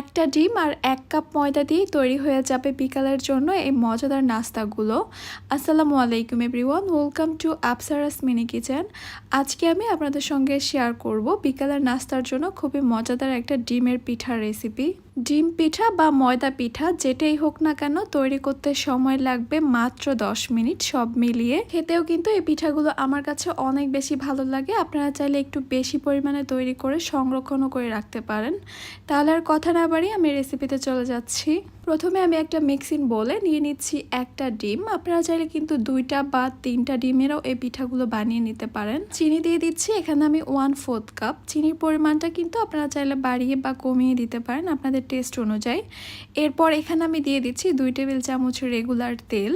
একটা ডিম আর এক কাপ ময়দা দিয়ে তৈরি হয়ে যাবে বিকালের জন্য এই মজাদার নাস্তাগুলো। আসসালামু আলাইকুম everyone, welcome to Apsara's mini kitchen. আজকে আমি আপনাদের সঙ্গে শেয়ার করব বিকালের নাস্তার জন্য খুবই মজাদার একটা ডিমের পিঠার রেসিপি। ডিম পিঠা বা ময়দা পিঠা, যেটাই হোক না কেন, তৈরি করতে সময় লাগবে মাত্র 10 মিনিট সব মিলিয়ে। খেতেও কিন্তু এই পিঠাগুলো আমার কাছে অনেক বেশি ভালো লাগে। আপনারা চাইলে একটু বেশি পরিমাণে তৈরি করে সংরক্ষণও করে রাখতে পারেন। তাহলে আর কথা না বাড়ি আমি রেসিপিতে চলে যাচ্ছি। প্রথমে আমি একটা মিক্সিং বলে নিয়ে নিচ্ছি একটা ডিম। আপনারা চাইলে কিন্তু দুইটা বা তিনটা ডিমেরও এই পিঠাগুলো বানিয়ে নিতে পারেন। চিনি দিয়ে দিচ্ছি, এখানে আমি ওয়ান ফোর্থ কাপ চিনির পরিমাণটা কিন্তু আপনারা চাইলে বাড়িয়ে বা কমিয়ে দিতে পারেন আপনাদের টেস্ট অনুযায়ী। এরপর এখানে আমি দিয়ে দিচ্ছি দুই টেবিল চামচ রেগুলার তেল।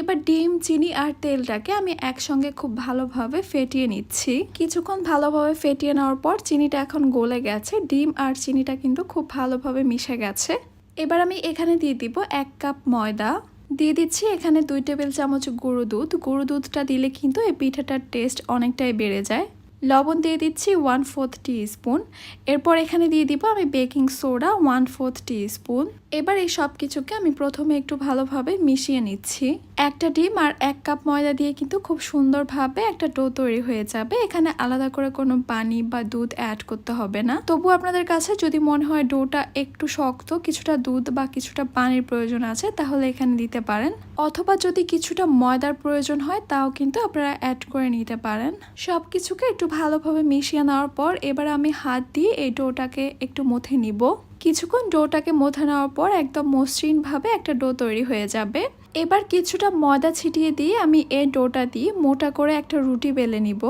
এবার ডিম, চিনি আর তেলটাকে আমি একসঙ্গে খুব ভালোভাবে ফেটিয়ে নিচ্ছি। কিছুক্ষণ ভালোভাবে ফেটিয়ে নেওয়ার পর চিনিটা এখন গলে গেছে। ডিম আর চিনিটা কিন্তু খুব ভালোভাবে মিশে গেছে। এবার আমি এখানে দিয়ে দিব এক কাপ ময়দা। দিয়ে দিচ্ছি এখানে দুই টেবিল চামচ গুঁড়ো দুধ। গুঁড়ো দুধটা দিলে কিন্তু এই পিঠাটার টেস্ট অনেকটাই বেড়ে যায়। লবণ দিয়ে দিচ্ছি ওয়ান ফোর্থ টি স্পুন এরপর এখানে দিয়ে দিব আমি baking soda one fourth teaspoon এবার এই সব কিছুকে আমি প্রথমে একটু ভালোভাবে মিশিয়ে নিচ্ছি। একটা ডিম আর এক কাপ ময়দা দিয়ে কিন্তু খুব সুন্দরভাবে একটা ডো তৈরি হয়ে যাবে। এখানে আলাদা করে কোনো পানি বা দুধ অ্যাড করতে হবে না। তবু আপনাদের কাছে যদি মনে হয় ডোটা একটু শক্ত, কিছুটা দুধ বা কিছুটা পানির প্রয়োজন আছে, তাহলে এখানে দিতে পারেন। অথবা যদি কিছুটা ময়দার প্রয়োজন হয়, তাও কিন্তু আপনারা অ্যাড করে নিতে পারেন। সব কিছুকে একটু ভালোভাবে মিশিয়ে নেওয়ার পর এবার আমি হাত দিয়ে এই ডোটাকে একটু মথে নিব। কিছুক্ষণ ডোটাকে মথে নেওয়ার পর একদম মসৃণভাবে একটা ডো তৈরি হয়ে যাবে। এবার কিছুটা ময়দা ছিটিয়ে দিয়ে আমি এই ডোটা দিয়ে মোটা করে একটা রুটি বেলে নিব।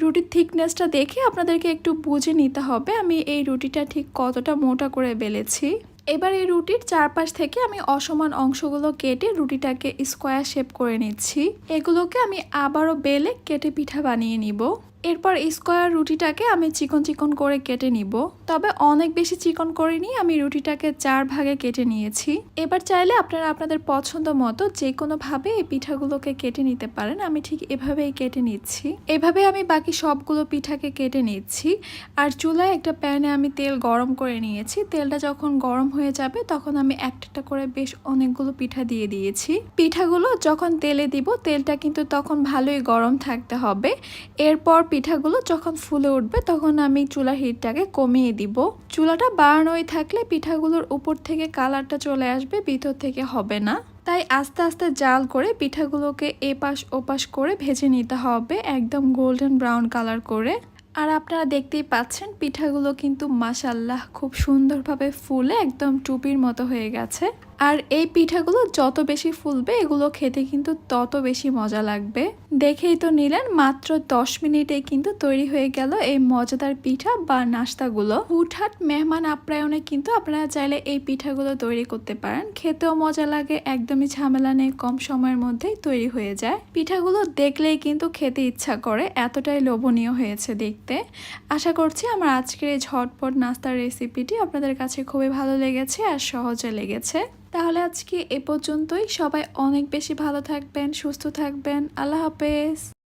রুটির থিকনেসটা দেখে আপনাদেরকে একটু বুঝে নিতে হবে আমি এই রুটিটা ঠিক কতটা মোটা করে বেলেছি। এবার এই রুটির চারপাশ থেকে আমি অসমান অংশগুলো কেটে রুটিটাকে স্কোয়ার শেপ করে নিচ্ছি। এগুলোকে আমি আবারও বেলে কেটে পিঠা বানিয়ে নিব। এরপর স্কোয়ার রুটিটাকে আমি চিকন চিকন করে কেটে নিব। তবে অনেক বেশি চিকন করিনি, আমি রুটিটাকে চার ভাগে কেটে নিয়েছি। এবার চাইলে আপনারা আপনাদের পছন্দ মতো যে কোনোভাবে এই পিঠাগুলোকে কেটে নিতে পারেন, আমি ঠিক এভাবেই কেটে নিচ্ছি। এভাবে আমি বাকি সবগুলো পিঠাকে কেটে নিচ্ছি। আর চুলায় একটা প্যানে আমি তেল গরম করে নিয়েছি। তেলটা যখন গরম হয়ে যাবে, তখন আমি একটা করে বেশ অনেকগুলো পিঠা দিয়ে দিয়েছি। পিঠাগুলো যখন তেলে দিব, তেলটা কিন্তু তখন ভালোই গরম থাকতে হবে। এরপর পিঠাগুলো যখন ফুলে উঠবে তখন আমি চুলা হিটটাকে কমিয়ে দিব। চুলাটা বাড়ানোই থাকলে পিঠাগুলোর উপর থেকে কালারটা চলে আসবে, ভিতর থেকে হবে না। তাই আস্তে আস্তে জাল করে পিঠাগুলোকে এপাশ ওপাশ করে ভেজে নিতে হবে একদম গোল্ডেন ব্রাউন কালার করে। আর আপনারা দেখতেই পাচ্ছেন পিঠাগুলো কিন্তু মাসাল্লাহ খুব সুন্দরভাবে ফুলে একদম টুপির মতো হয়ে গেছে। আর এই পিঠাগুলো যত বেশি ফুলবে, এগুলো খেতে কিন্তু তত বেশি মজা লাগবে। দেখেই তো নিলেন, মাত্র দশ মিনিটে কিন্তু তৈরি হয়ে গেল এই মজাদার পিঠা বা নাস্তাগুলো। হুটহাট মেহমান আপ্যায়নে কিন্তু আপনারা চাইলে এই পিঠাগুলো তৈরি করতে পারেন। খেতেও মজা লাগে, একদমই ঝামেলা নেই, কম সময়ের মধ্যেই তৈরি হয়ে যায়। পিঠাগুলো দেখলেই কিন্তু খেতে ইচ্ছা করে, এতটাই লোভনীয় হয়েছে দেখতে। আশা করছি আমার আজকের এই ঝটপট নাস্তার রেসিপিটি আপনাদের কাছে খুবই ভালো লেগেছে আর সহজে লেগেছে। তাহলে আজকে এ পর্যন্তই। সবাই অনেক বেশি ভালো থাকবেন সুস্থ থাকবেন। আল্লাহ হাফেজ।